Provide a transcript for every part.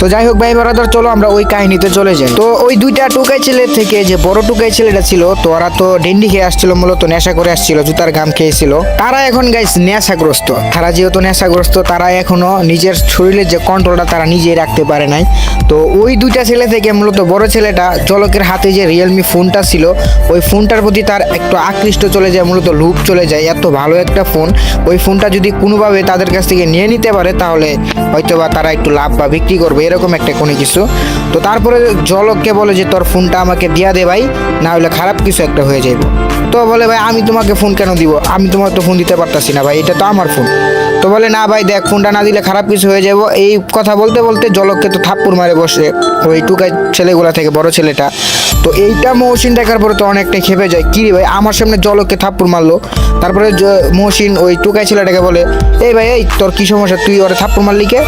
তো যাই হোক ভাই বরাদর, চলো আমরা ওই কাহিনীতে চলে যাই। তো ওই দুইটা টুকাই ছেলে থেকে যে বড় টুকাই ছেলেটা ছিল, তো ওরা তো ডেন্ডি খেয়ে আসছিল, মূলত নেশা করে আসছিল, জুতার গাম খেয়েছিল। তারা এখন গাইস নেশাগ্রস্ত। তারা যেহেতু নেশাগ্রস্ত, তারা এখনও নিজের শরীরের যে কন্ট্রোলটা তারা নিজেই রাখতে পারে নাই। তো ওই দুইটা ছেলে থেকে মূলত বড় ছেলেটা চলকের হাতে যে রিয়েলমি ফোনটা ছিল, ওই ফোনটার প্রতি তার একটু আকৃষ্ট চলে যায়, মূলত লুপ চলে যায়, এত ভালো একটা ফোন। ওই ফোনটা যদি কোনোভাবে তাদের কাছ থেকে নিয়ে নিতে পারে, তাহলে হয়তো বা তারা একটু লাভ বা বিক্রি করবে এরকম একটা কোনো কিছু। তো তারপরে জলককে বলে যে, তোর ফোনটা আমাকে দিয়া দে ভাই, না হলে খারাপ কিছু একটা হয়ে যাবে তো বলে, ভাই, আমি তোমাকে ফোন কেন দিব? আমি তোমার তো ফোন দিতে পারতাছি না ভাই, এটা তো আমার ফোন। তো বলে, না ভাই, দেখ, ফোনটা না দিলে খারাপ কিছু হয়ে যাব এই কথা বলতে বলতে জলককে তো থাপ্পুর মারে বসে ওই টুকাই ছেলেগুলা থেকে, বড় ছেলেটা। তো এইটা মহসিন দেখার পরে তো অনেকটা খেপে যায়। কি ভাই, আমার সামনে জলককে থাপ্পুর মারলো? তারপরে মহসিন ওই টুকাই ছেলেটাকে বলে, এই ভাই, এই তোর কি সমস্যা? তুই ওরা থাপ্পুর মারলি কে?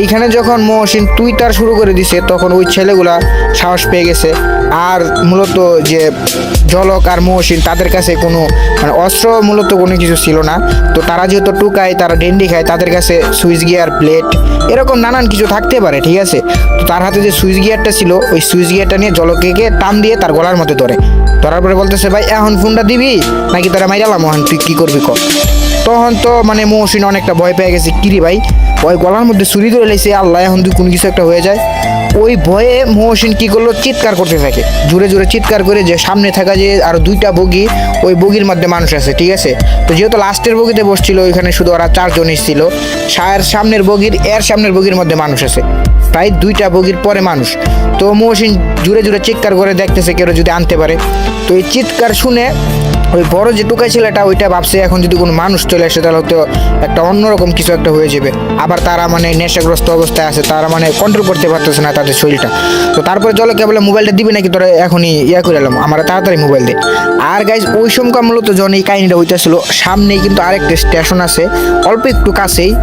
এইখানে যখন মহসিন তুই তার শুরু করে দিছে, তখন ওই ছেলেগুলা সাহস পেয়ে গেছে। আর মূলত যে জলক আর মহসিন, তাদের কাছে কোনো মানে অস্ত্র মূলত কোনো কিছু ছিল না। তো তারা যেহেতু টুকায়, তারা ডেন্ডি খায়, তাদের কাছে সুইচ গিয়ার, প্লেট, এরকম নানান কিছু থাকতে পারে, ঠিক আছে? তো তার হাতে যে সুইচ গিয়ারটা ছিল, ওই সুইচ গিয়ারটা নিয়ে জলকে গিয়ে টান দিয়ে তার গলার মধ্যে ধরে। ধরার পরে বলতেছে, ভাই, এখন ফোনটা দিবি? নাকি তারা মাইরালাম মোহন, তুই কী করবি ক? তখন তো মানে মহসিন অনেকটা ভয় পেয়ে গেছে কিরি ভাই? ওই গলার মধ্যে ছুরি ধরে লেছে আল্লাহ, এখন তুই কোনো কিছু একটা হয়ে যায়। ওই ভয়ে মহসিন কি করল? চিৎকার করতে থাকে। জোরে জোরে চিৎকার করে যে সামনে থাকা যে আরও দুইটা বগি, ওই বগির মধ্যে মানুষ আছে, ঠিক আছে? তো যেহেতু লাস্টের বগিতে বসছিল, ওইখানে শুধু ওরা চারজন ছিল সায়ের সামনের বগির, এর সামনের বগির মধ্যে মানুষ আছে। প্রায় দুইটা বগির পরে মানুষ। তো মহসিন জুড়ে জুড়ে চিৎকার করে দেখতেছে কেউ যদি আনতে পারে। তো এই চিৎকার শুনে ওই বড় যে টুকাই ছেলেটা, ওইটা ভাবছে এখন যদি কোনো মানুষ চলে আসে, তাহলে হয়তো একটা অন্যরকম কিছু একটা হয়ে যাবে। আবার তারা মানে নেশাগ্রস্ত অবস্থায় আছে, তারা মানে কন্ট্রোল করতে পারতেছে না তাদের শরীরটা। তো তারপরে জলকে বলে, মোবাইলটা দিবি নাকি? তোরা এখনই ইয়া করে এলাম। আমরা তাড়াতাড়ি মোবাইল দে। আর গাইজ ওই সময় মূলত যখন এই কাহিনিটা হইতেছিল, সামনেই কিন্তু আরেকটা স্টেশন আছে, অল্প একটু কাছেই।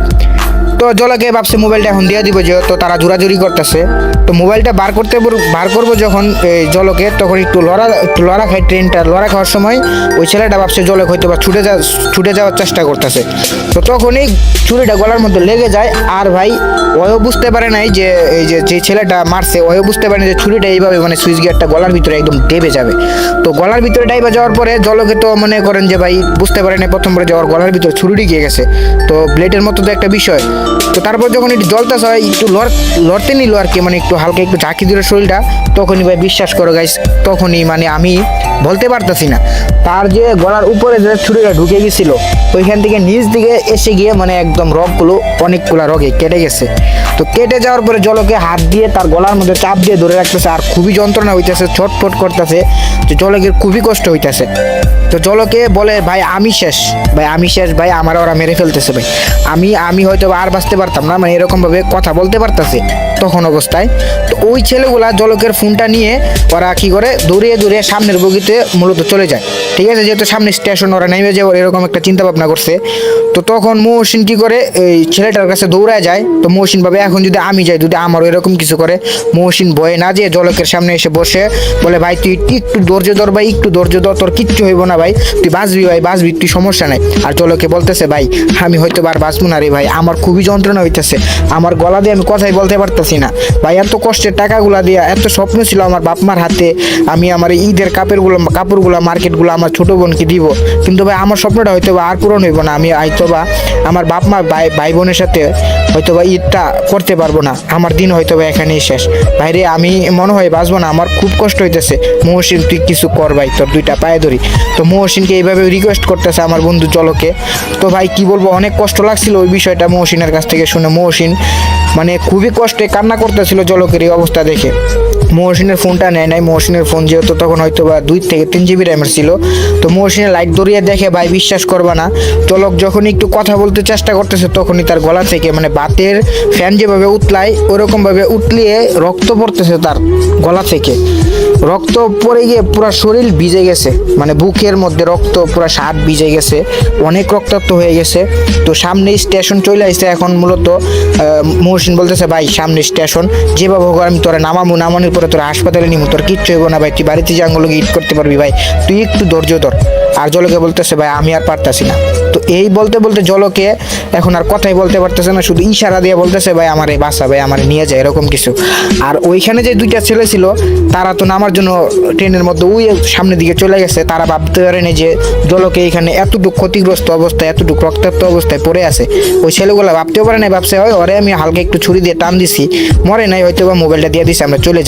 তো জলকে ভাবছে মোবাইলটা এখন দিয়ে দিব যেহেতু তারা জোরাজুরি করতেছে। তো মোবাইলটা বার করতে বার করব যখন জলকে, তখন একটু লড়া একটু লড়া খায়, ট্রেনটা লড়া খাওয়ার সময় ওই ছেলেটা ভাবছে জলক হয়তো বা ছুটে যা ছুটে যাওয়ার চেষ্টা করতেছে। তো তখনই ছুরিটা গলার মধ্যে লেগে যায়। আর ভাই ওও বুঝতে পারে নাই যে এই যে যে ছেলেটা মারছে ওও বুঝতে পারে যে ছুরিটা এইভাবে মানে সুইচ গিয়ারটা গলার ভিতরে একদম ডেবে যাবে। তো গলার ভিতরে ডাইবা যাওয়ার পরে জলকে তো মনে করেন যে ভাই বুঝতে পারে না প্রথমবার যাওয়ার গলার ভিতরে ছুরি গিয়ে গেছে। তো ব্লেডের মতো তো একটা বিষয়। তো তারপর যখন একটু জলতাস হয় একটু লড়, লড়তে নিল আর কি মানে একটু হালকা একটু ঝাঁকি দিল শরীরটা, তখনই ভাই বিশ্বাস করো গাইস তখনই মানে আমি বলতে পারতাছি না। তার যে গলার উপরে যে ছুরিটা ঢুকে গেছিল, ওইখান থেকে নিচ দিকে এসে গিয়ে মানে একদম রগগুলো অনেকগুলা রগে কেটে গেছে। তো কেটে যাওয়ার পরে জলকে হাত দিয়ে তার গলার মধ্যে চাপ দিয়ে ধরে রাখতেছে আর খুবই যন্ত্রণা হইতেছে, ছটফট করতেছে, যে জলকে খুবই কষ্ট হইতেছে। তো জলকে বলে, ভাই, আমি শেষ। ভাই, আমি শেষ। ভাই, আমার ওরা মেরে ফেলতেছে, ভাই। আমি আমি হয়তো আর বাঁচতে পারতাম না। মানে এরকমভাবে কথা বলতে পারতেছে। তখন অবস্থায়। তো ওই ছেলেগুলা জলকের ফোনটা নিয়ে ওরা কি করে? দৌড়িয়ে দৌড়িয়ে সামনের বগিতে মূলত চলে যায়। ঠিক আছে? যেহেতু সামনে স্টেশন ওরা নেমে যাবে এরকম একটা চিন্তা ভাবনা করছে। তো তখন মহসিন কি করে? এই ছেলেটার কাছে দৌড়ায় যায়। তো মহসিন ভাবে, এখন যদি আমি যাই, যদি আমারও এরকম কিছু করে? মহসিন ভয়ে না যেয়ে জলকের সামনে এসে বসে, বলে, ভাই, তুই একটু ধৈর্য ধর ভাই, একটু ধৈর্য ধর, তোর কিচ্ছু হইব না ভাই। তুই বাঁচবি ভাই, বাঁচবি, তুই সমস্যা নাই। আর জলকে বলতেছে, ভাই, আমি হয়তো বার বাঁচবো না রে ভাই, আমার খুবই যন্ত্রণা হইতেছে। আমার গলা দিয়ে আমি কথাই বলতে পারতেছি না। ভাই, এত কষ্টের টাকাগুলা দিয়া এত স্বপ্ন ছিল আমার বাপ মার হাতে। আমি আমার ঈদের কাপড়গুলো কাপড়গুলো মার্কেটগুলো আমার ছোটো বোনকে দিব। কিন্তু ভাই, আমার স্বপ্নটা হয়তো আর পূরণ হইব না। আমি হয়তো বা আমার বাপ মা, ভাই ভাই বোনের সাথে হয়তো বা ঈদটা করতে পারব না। আমার দিন হয়তো বা এখানেই শেষ। ভাইরে, আমি মনে হয় বাঁচবো না। আমার খুব কষ্ট হইতেছে। মহসিন, তুই কিছু কর ভাই, তোর দুইটা পায়ে ধরি। তো মহসিনকে এইভাবে রিকোয়েস্ট করতেছে আমার বন্ধু চলকে তো ভাই, কি বলব, অনেক কষ্ট লাগছিল ওই বিষয়টা মহসিনের কাছ থেকে শুনে। মহসিন মানে খুবই কষ্টে কান্না করতেছিল জলকের এই অবস্থা দেখে। মহসিনের ফোনটা নেয় নাই। মহসিনের ফোন যেহেতু তখন হয়তো বা দুই থেকে তিন জিবি র্যামের ছিল। তো মহসিনের লাইট ধরিয়ে দেখে, ভাই, বিশ্বাস করবা না। চলক যখনই একটু কথা বলতে চেষ্টা করতেছে, তখনই তার গলা থেকে মানে বাতের ফ্যান যেভাবে উতলায়, ওরকমভাবে উতলিয়ে রক্ত পড়তেছে তার গলা থেকে। রক্ত পড়ে গিয়ে পুরো শরীর ভিজে গেছে। মানে বুকের মধ্যে রক্ত পুরো শার্ট ভিজে গেছে। অনেক রক্তাক্ত হয়ে গেছে। তো সামনে স্টেশন চলে আসছে এখন মূলত মহসিন বলতেছে, ভাই, সামনে স্টেশন। যেভাবে হোক আমি তোরা নামাবো নামানোর পরে তোরা হাসপাতালে নিবো তোর কিচ্ছু হইব না, ভাই। তুই বাড়িতে জাঙ্গলকে ইট করতে পারবি, ভাই। তুই একটু ধৈর্য ধর। আর জলকে বলতেছে, ভাই, আমি আর পারতাছি না। তো এই বলতে বলতে জলকে এখন আর কথাই বলতে পারতেছে না, শুধু ইশারা দিয়ে বলতেছে, ভাই, আমার এই বাসা ভাই, আমার নিয়ে যায় এরকম কিছু। আর ওইখানে যে দুইটা ছেলে ছিল, তারা তো নামার জন্য ট্রেনের মধ্যে ওই সামনের দিকে চলে গেছে। তারা ভাবতে পারেনি যে জলকে এখানে এতটুকু ক্ষতিগ্রস্ত অবস্থায়, এতটুকু রক্তাক্ত অবস্থায় পড়ে আছে। ওই ছেলেগুলো ভাবতেও পারে না ভাবছে হয় ওরে, আমি হালকা একটু ছুরি দিয়ে টান দিছি, মরে নাই হয়তো বা মোবাইলটা দিয়ে দিছি, আমরা চলে যাই।